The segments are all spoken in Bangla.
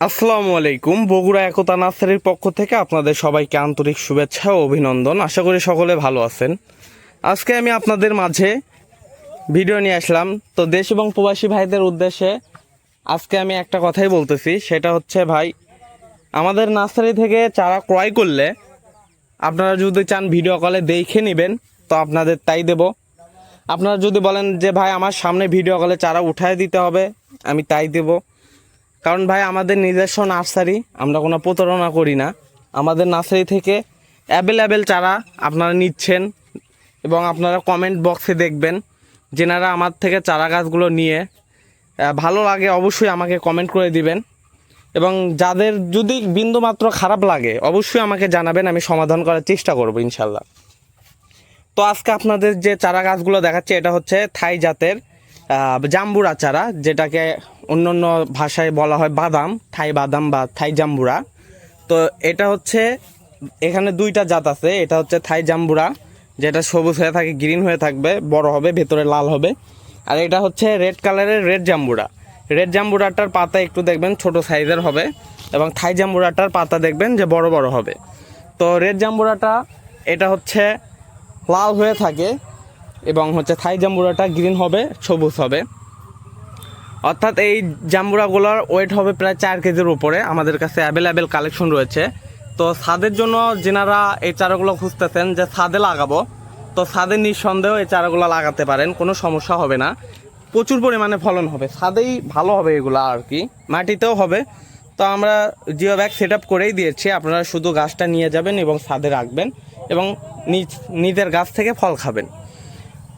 আসসালামু আলাইকুম। বগুড়া একতা নার্সারির পক্ষ থেকে আপনাদের সবাইকে আন্তরিক শুভেচ্ছা ও অভিনন্দন। আশা করি সকলে ভালো আছেন। আজকে আমি আপনাদের মাঝে ভিডিও নিয়ে আসলাম। তো দেশ এবং প্রবাসী ভাইদের উদ্দেশ্যে আজকে আমি একটা কথাই বলতেছি। সেটা হচ্ছে, ভাই, আমাদের নার্সারি থেকে চারা ক্রয় করলে আপনারা যদি চান ভিডিও কলে দেখে নেবেন, তো আপনাদের তাই দেব। আপনারা যদি বলেন যে, ভাই, আমার সামনে ভিডিও কলে চারা উঠায় দিতে হবে, আমি তাই দেবো। কারণ ভাই, আমাদের নিজস্ব নার্সারি, আমরা কোনো প্রতারণা করি না। আমাদের নার্সারি থেকে অ্যাভেলেবেল চারা আপনারা নিচ্ছেন এবং আপনারা কমেন্ট বক্সে দেখবেন, যেনারা আমার থেকে চারা গাছগুলো নিয়ে ভালো লাগে অবশ্যই আমাকে কমেন্ট করে দিবেন। এবং যাদের যদি বিন্দুমাত্র খারাপ লাগে, অবশ্যই আমাকে জানাবেন, আমি সমাধান করার চেষ্টা করব, ইনশাল্লাহ। তো আজকে আপনাদের যে চারা গাছগুলো দেখাচ্ছে, এটা হচ্ছে থাই জাতের জাম্বুরা চারা, যেটাকে অন্য অন্য ভাষায় বলা হয় বাদাম, থাই বাদাম বা থাই জাম্বুরা। তো এটা হচ্ছে, এখানে দুইটা জাত আছে, এটা হচ্ছে থাই জাম্বুরা, যেটা সবুজ হয়ে থাকে, গ্রিন হয়ে থাকবে, বড় হবে, ভেতরে লাল হবে। আর এটা হচ্ছে রেড কালারের রেড জাম্বুরা। রেড জাম্বুরাটার পাতা একটু দেখবেন, ছোট সাইজের হবে, এবং থাই জাম্বুরাটার পাতা দেখবেন যে বড় বড় হবে। তো রেড জাম্বুরাটা, এটা হচ্ছে লাল হয়ে থাকে, এবং হচ্ছে থাই জাম্বুরাটা গ্রিন হবে, সবুজ হবে। অর্থাৎ এই জাম্বুরাগুলোর ওয়েট হবে প্রায় চার কেজির উপরে। আমাদের কাছে অ্যাভেলেবেল কালেকশন রয়েছে। তো ছাদের জন্য যেনারা এই চারাগুলো খুঁজতেছেন যে ছাদে লাগাবো, তো ছাদে নিঃসন্দেহ এই চারাগুলো লাগাতে পারেন, কোনো সমস্যা হবে না। প্রচুর পরিমাণে ফলন হবে। ছাদেই ভালো হবে এগুলো আর কি। মাটিতেও হবে। তো আমরা জিও ব্যাগ সেট আপ করেই দিয়েছি। আপনারা শুধু গাছটা নিয়ে যাবেন এবং ছাদে রাখবেন এবং নিজ, নিজের গাছ থেকে ফল খাবেন।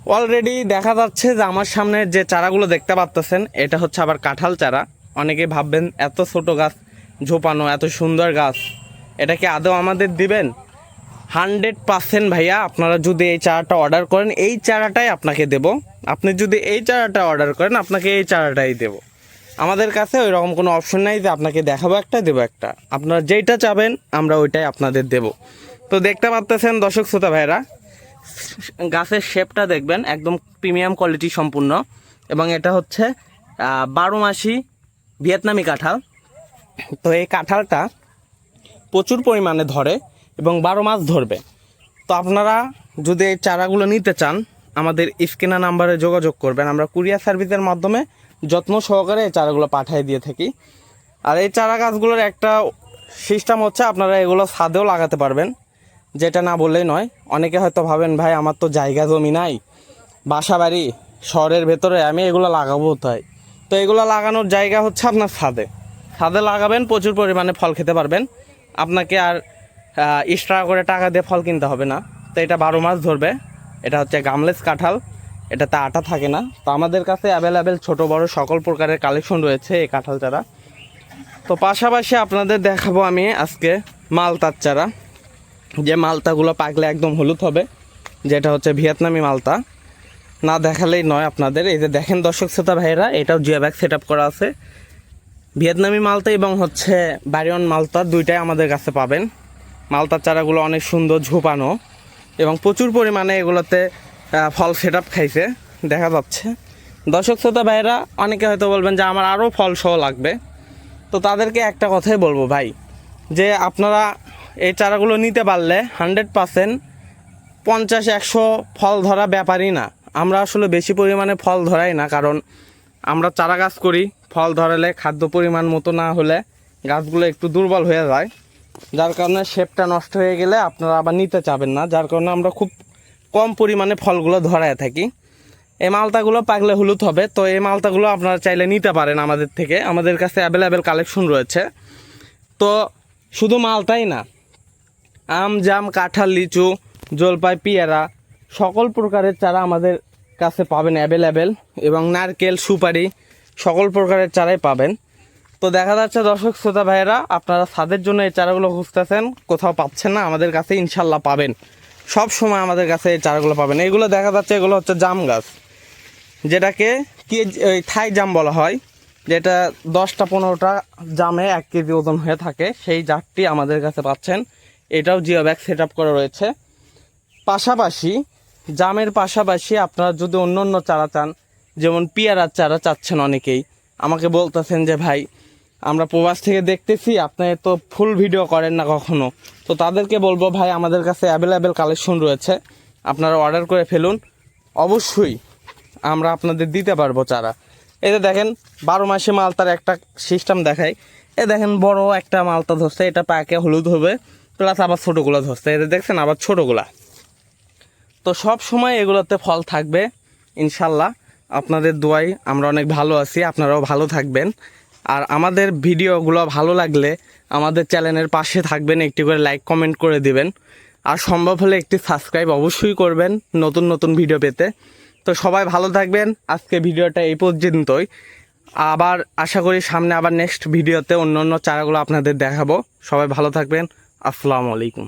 অলরেডি দেখা যাচ্ছে যে আমার সামনে যে চারাগুলো দেখতে পাচ্তেছেন, এটা হচ্ছে আবার কাঁঠাল চারা। অনেকে ভাববেন, এত ছোট গাছ, ঝোপানো, এত সুন্দর গাছ, এটা কি আদৌ আমাদের দিবেন? হান্ড্রেড পার্সেন্ট ভাইয়া, আপনারা যদি এই চারাটা অর্ডার করেন, এই চারাটাই আপনাকে দেব। আপনি যদি এই চারাটা অর্ডার করেন, আপনাকে এই চারাটাই দেব। আমাদের কাছে ওই রকম কোনো অপশন নাই যে আপনাকে দেখাবো একটা, দেবো একটা। আপনারা যেইটা চাবেন, আমরা ওইটাই আপনাদের দেব। তো দেখতে পাচ্তেছেন দর্শক শ্রোতা ভাইরা গাছের শেপটা দেখবেন, একদম প্রিমিয়াম কোয়ালিটি সম্পূর্ণ। এবং এটা হচ্ছে বারো মাসি ভিয়েতনামি কাঁঠাল। তো এই কাঁঠালটা প্রচুর পরিমাণে ধরে এবং বারো মাস ধরবে। তো আপনারা যদি এই চারাগুলো নিতে চান, আমাদের স্ক্যানার নাম্বারে যোগাযোগ করবেন। আমরা কুরিয়ার সার্ভিসের মাধ্যমে যত্ন সহকারে এই চারাগুলো পাঠিয়ে দিয়ে থাকি। আর এই চারা গাছগুলোর একটা সিস্টেম হচ্ছে, আপনারা এগুলো ছাদেও লাগাতে পারবেন। যেটা না বললেই নয়। অনেকে হয়তো ভাবেন, ভাই, আমার তো জায়গা, জমি নাই। বাসা, বাড়ি, শহরের ভেতরে আমি এগুলো লাগাবো তাই তো এগুলো লাগানোর জায়গা হচ্ছে আপনার ছাদে। ছাদে লাগাবেন, প্রচুর পরিমাণে ফল খেতে পারবেন। আপনাকে আর এক্সট্রা করে টাকা দিয়ে ফল কিনতে হবে না। তো এটা বারো মাস ধরবে। এটা হচ্ছে গামলেস কাঁঠাল। এটাতে আটা থাকে না। তো আমাদের কাছে অ্যাভেলেবেল ছোট, বড় সকল প্রকারের কালেকশন রয়েছে এই কাঁঠাল চারা। তো পাশাপাশি আপনাদের দেখাবো আমি আজকে মালতার চারা। যে মালতাগুলো পাকলে একদম হলুদ হবে, যেটা হচ্ছে ভিয়েতনামি মালতা। না দেখালেই নয় আপনাদের, এই যে দেখেন দর্শক শ্রোতা ভাইয়েরা, এটাও জিয়া ব্যাগ সেট করা আছে। ভিয়েতনামি মালতা এবং হচ্ছে বারিয়ন মালতা দুইটাই আমাদের কাছে পাবেন। মালতার চারাগুলো অনেক সুন্দর ঝোপানো এবং প্রচুর পরিমাণে এগুলোতে ফল সেট খাইছে, দেখা যাচ্ছে। দর্শক শ্রোতা ভাইয়েরা, অনেকে হয়তো বলবেন যে আমার আরও ফল সহ লাগবে। তো তাদেরকে একটা কথাই বলব ভাই, যে আপনারা এই চারাগুলো নিতে পারলে হান্ড্রেড পার্সেন্ট পঞ্চাশ, একশো ফল ধরা ব্যাপারই না। আমরা আসলে বেশি পরিমাণে ফল ধরাই না, কারণ আমরা চারা গাছ করি, ফল ধরালে খাদ্য পরিমাণ মতো না হলে গাছগুলো একটু দুর্বল হয়ে যায়। যার কারণে শেপটা নষ্ট হয়ে গেলে আপনারা আবার নিতে চাবেন না, যার কারণে আমরা খুব কম পরিমাণে ফলগুলো ধরায় থাকি। এই মালতাগুলো পাকলে হলুদ হবে, তো এই মালতাগুলো আপনারা চাইলে নিতে পারেন আমাদের থেকে। আমাদের কাছে অ্যাভেলেবেল কালেকশন রয়েছে। তো শুধু মালতাই না আম, জাম, কাঁঠাল, লিচু, জলপাই, পেয়ারা, সকল প্রকারের চারা আমাদের কাছে পাবেন অ্যাভেলেবেল এবং নারকেল, সুপারি, সকল প্রকারের চারাই পাবেন। তো দেখা যাচ্ছে দর্শক শ্রোতা ভাইয়েরা, আপনারা ছাদের জন্য এই চারাগুলো খুঁজতেছেন, কোথাও পাচ্ছেন না, আমাদের কাছে ইনশাল্লাহ পাবেন। সব সময় আমাদের কাছে এই চারাগুলো পাবেন। এগুলো দেখা যাচ্ছে, এগুলো হচ্ছে জাম গাছ। যেটাকে কি থাই জাম বলা হয়, যেটা দশটা পনেরোটা জামে এক কেজি ওজন হয়ে থাকে, সেই জাতটি আমাদের কাছে পাচ্ছেন। এটাও জিও ব্যাগ সেট করা রয়েছে। পাশাপাশি জামের পাশাপাশি আপনারা যদি অন্য অন্য চারা চান, যেমন পিয়ারার চারা চাচ্ছেন অনেকেই, আমাকে বলতেছেন যে, ভাই, আমরা প্রবাস থেকে দেখতেছি, আপনি তো ফুল ভিডিও করেন না কখনো। তো তাদেরকে বলব, ভাই, আমাদের কাছে অ্যাভেলেবেল কালেকশন রয়েছে, আপনারা অর্ডার করে ফেলুন। অবশ্যই আমরা আপনাদের দিতে পারব চারা। যে দেখেন, বারো মাসে মালতার একটা সিস্টেম দেখায় এ দেখেন, বড় একটা মালতা ধরছে, এটা পাকে হলুদ হবে। প্লাস আবার ছোটোগুলো ধরছে। এটা দেখছেন আবার ছোটোগুলা। তো সব সময় এগুলোতে ফল থাকবে, ইনশাল্লাহ। আপনাদের দোয়াই আমরা অনেক ভালো আছি, আপনারাও ভালো থাকবেন। আর আমাদের ভিডিওগুলো ভালো লাগলে আমাদের চ্যানেলের পাশে থাকবেন, একটি করে লাইক, কমেন্ট করে দিবেন। আর সম্ভব হলে একটি সাবস্ক্রাইব অবশ্যই করবেন নতুন নতুন ভিডিও পেতে। তো সবাই ভালো থাকবেন, আজকে ভিডিওটা এই পর্যন্তই। আবার আশা করি সামনে আবার নেক্সট ভিডিওতে অন্য অন্য চারাগুলো আপনাদের দেখাবো। সবাই ভালো থাকবেন আসসালামু আলাইকুম।